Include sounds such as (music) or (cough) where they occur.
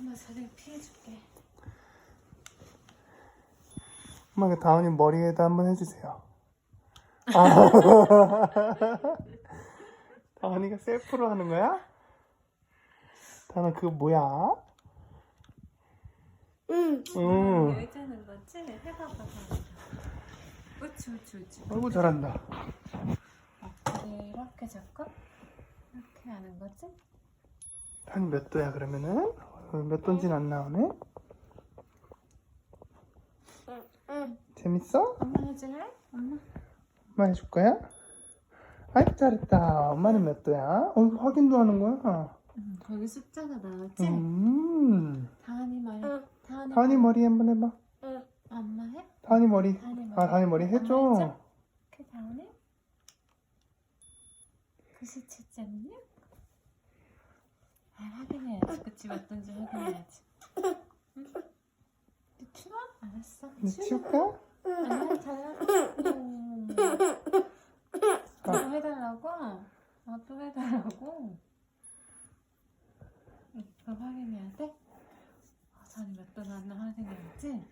엄마 자리 피해줄게. 엄마가 다운이 머리에다 한번 해주세요. 아. (laughs) 다운이가 셀프로 하는 거야? 다운아 그거 뭐야? 응. 응. 왜 자는 거지? 해봐봐. 우치 우치 우치. 아이고 잘한다. 이렇게 잡고 이렇게 하는 거지? 다운이 몇 도야 그러면은? 어, 몇 도인지는 안 나오네? 응. 재밌어? 엄마 해줄래? 엄마. 엄마 해줄 거야? 아이 잘했다. 엄마는 몇 도야? 어 확인도 하는 거야. 응, 거기 숫자가 나왔지? 음. 다은이 머리. 응. 다은이 다운이 머리 한번 해봐. 응. 엄마 해? 다운이 머리. 다은이 머리. 아 다운이 머리 해줘. 이렇게 다은이? 97점이냐? 아 확인해야지. 그치 몇 돈지 확인해야지. 응? 치워? 알았어. 치울까? 아니야. 음. 또 해달라고? 아, 또 해달라고? 이거 확인해야 돼? 아, 잔이 몇도 나왔나 확인해야지?